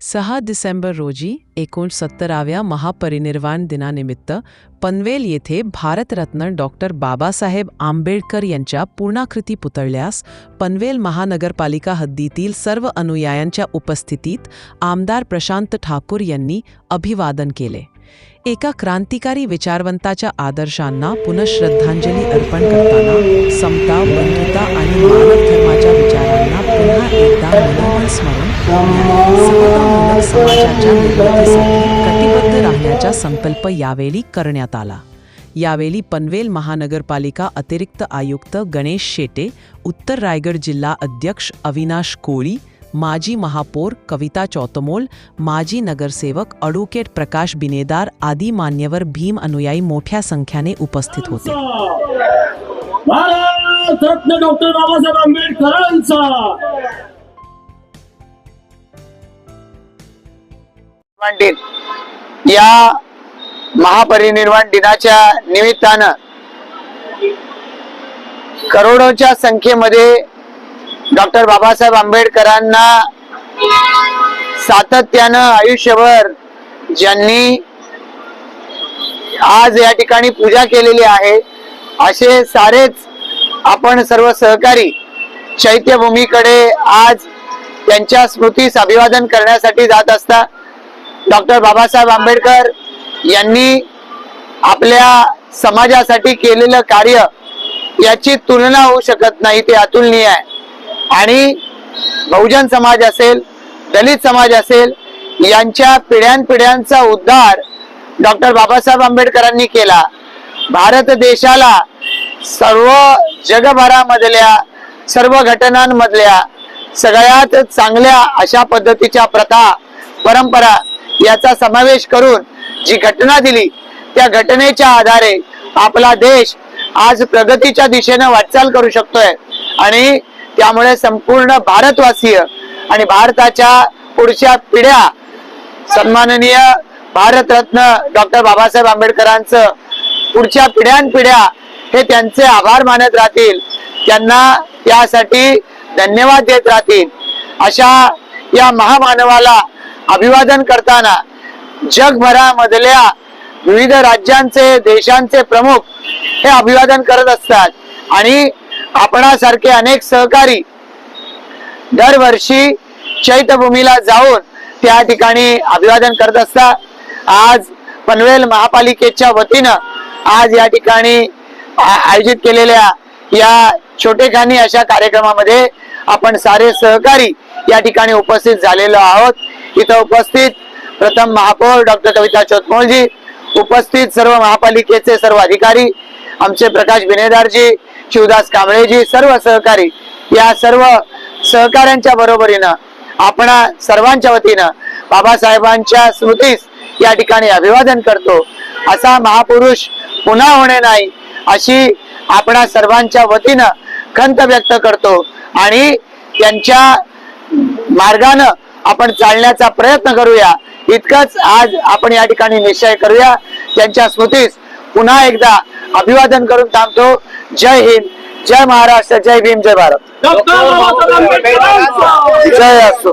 सहा डिसेंबर रोजी एकोणसत्तराव्या महापरिनिर्वाण दिनानिमित्त पनवेल येथे भारतरत्न डॉक्टर बाबासाहेब आंबेडकर यांच्या पूर्णाकृती पुतळ्यास पनवेल महानगरपालिका हद्दीतील सर्व अनुयायांच्या उपस्थितीत आमदार प्रशांत ठाकूर यांनी अभिवादन केले. एका क्रांतिकारी विचारवंताच्या आदर्शांना पुनःश्रद्धांजली अर्पण करताना समता बंधुता आणि मानव धर्माच्या विचारांना पुन्हा एकदा मुलांना स्मरण समतामूलक समाजाच्या निर्मितीसाठी कटिबद्ध राहण्याचा संकल्प यावेळी करण्यात आला. यावेळी पनवेल महानगरपालिका अतिरिक्त आयुक्त गणेश शेटे उत्तर रायगड जिल्हा अध्यक्ष अविनाश कोळी माजी महापौर कविता चौतमोल माजी नगरसेवक अडोकेट प्रकाश बिनेदार आदी मान्यवर भीम अनुयायी मोठ्या संख्येने उपस्थित होते. भारतरत्न डॉक्टर बाबासाहेब आंबेडकरांचा. दिन या महापरिनिर्वाण दिनाच्या निमित्तानं करोडोच्या संख्येमध्ये डॉक्टर बाबासाहेब आंबेडकरांना सातत्यानं आयुष्यभर ज्यांनी आज या ठिकाणी पूजा केलेली आहे असे सारेच आपण सर्व सहकारी चैत्यभूमीकडे आज त्यांच्या स्मृतीस अभिवादन करण्यासाठी जात असता डॉक्टर बाबासाहेब आंबेडकर यांनी आपल्या समाजासाठी केलेलं कार्य याची तुलना होऊ शकत नाही ते अतुलनीय आहे. आणि बहुजन समाज असेल दलित समाज असेल यांच्या पिढ्यानपिढ्यांचा उद्धार डॉक्टर बाबासाहेब आंबेडकरांनी केला. भारत देशाला सर्व जगभरामधल्या सर्व घटनांमधल्या सगळ्यात चांगल्या अशा पद्धतीच्या प्रथा परंपरा याचा समावेश करून जी घटना दिली त्या घटनेच्या आधारे आपला देश आज प्रगतीच्या दिशेनं वाटचाल करू शकतोय. आणि त्यामुळे संपूर्ण भारतवासीय आणि भारताच्या पुढच्या पिढ्या सन्माननीय भारतरत्न डॉक्टर बाबासाहेब आंबेडकरांचं पुढच्या पिढ्यानपिढ्या हे त्यांचे आभार मानत राहतील. त्यांना त्यासाठी धन्यवाद देत राहतील. अशा या महामानवाला अभिवादन करताना जगभरामधल्या विविध राज्यांचे देशांचे प्रमुख हे अभिवादन करत असतात. आणि आपणासारखे अनेक सहकारी दरवर्षी चैत्यभूमीला जाऊन त्या ठिकाणी अभिवादन करत असतात. आज पनवेल महापालिकेच्या वतीनं आज या ठिकाणी आयोजित केलेल्या या छोटेखानी अशा कार्यक्रमामध्ये आपण सारे सहकारी या ठिकाणी उपस्थित झालेलो आहोत. इथं उपस्थित प्रथम महापौर डॉक्टर कविता चोतमोलजी उपस्थित सर्व महापालिकेचे सर्व अधिकारी आमचे प्रकाश बिनेदारजी शिवदास कांबळेजी सर्व सहकारी या सर्व सहकाऱ्यांच्या बरोबरीनं आपण सर्वांच्या वतीनं बाबासाहेबांच्या स्मृतीस या ठिकाणी अभिवादन करतो. असा महापुरुष पुन्हा होणे नाही अशी आपणा सर्वांच्या वतीनं खंत व्यक्त करतो आणि त्यांच्या मार्गानं आपण चालण्याचा प्रयत्न करूया. इतकंच आज आपण या ठिकाणी निश्चय करूया. त्यांच्या स्मृतीस पुन्हा एकदा अभिवादन करून थांबतो. जय हिंद जय महाराष्ट्र जय भीम जय भारत. जय असो.